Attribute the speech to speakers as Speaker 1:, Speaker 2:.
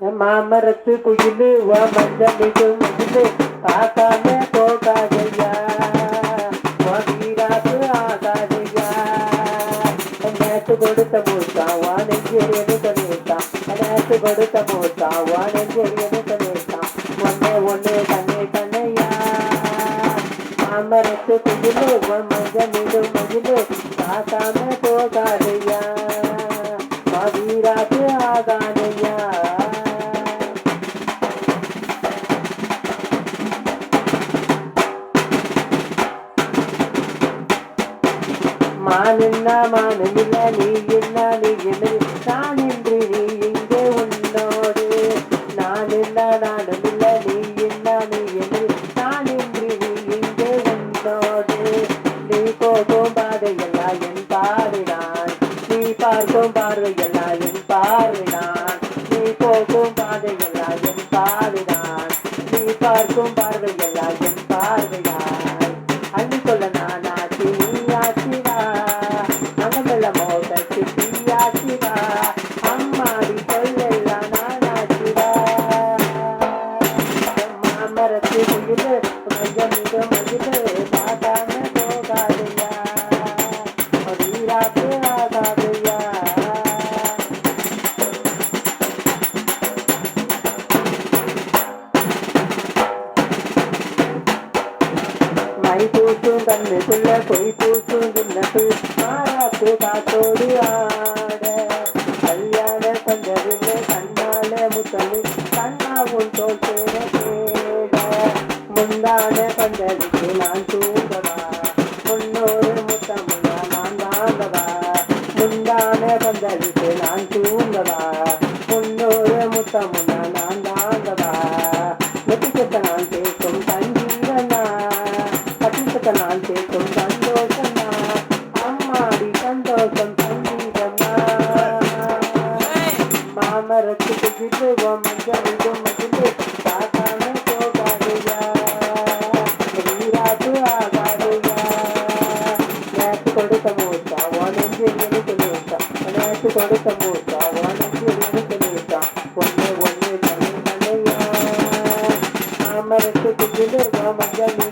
Speaker 1: மாமரத்து குயிலு வா மஞ்சளிடு மகிழு பார்க்காம போகாதையா வா ஆகாதையா நேற்று கொடுத்த மூத்தா வா நெஞ்செறியனு பண்ணிட்டான் நேற்று கொடுத்த மூத்தா வா நெஞ்செறியனு பண்ணிட்டான் ஒன்னே ஒண்ணு கண்ணே கண்ணையா. மாமரத்து குயிலு வா மஞ்சளிடு முகிலு பார்க்காம போகாதையா மானின்னா மானமில்ல நீ என்ன நீ என்ன நான் என்று நீ இங்கே உன்னோடு நான் என்ன நானுமில்ல நீ என்ன நீ என்ன நான் என்று நீ இங்கே உன்னோடு நீ போகும் பாதையெல்லாம் என் பாருடான் நீ பார்க்கும் பார்வையெல்லாம் என் பாருடான் நீ போகும் பாதையெல்லாம் என் பாருடான் நீ பார்க்கும் பார்வையெல்லாம் என் பார்வையான் அள்ளி சொல்ல நான் பூசும் கண்ணுக்குள்ள பொய் பூசும் கிண்ணத்துள் மாறாத்து காத்தோடு ஆட கல்யாண பந்தரில் கண்ணால முத்தமிழ் கண்ணாவும் தோல் சேர தேட முந்தான பந்தலுக்கு நான் தூங்கவா? முன்னோரு முத்தமுன்னா நான் வாங்கவா? முந்தான பந்தலுக்கு நான் தூங்கவா? முன்னோரு முத்தமுன்னா நான் வாங்கவா? நெத்திக்கத்த நான் கேட்கும் சஞ்சீவனா பட்டிக்கத்த நான் கேட்கும் சந்தோஷமா அம்மாடி சந்தோஷம் சங்கீதமா மாமரத்து குதித்து மஞ்சள் பார்க்காம கொடுத்த மூத்தா உனஞ்சு எங்கன்னு சொல்லி விட்டான் ஒன்று ஒன்று தனி மஞ்சள்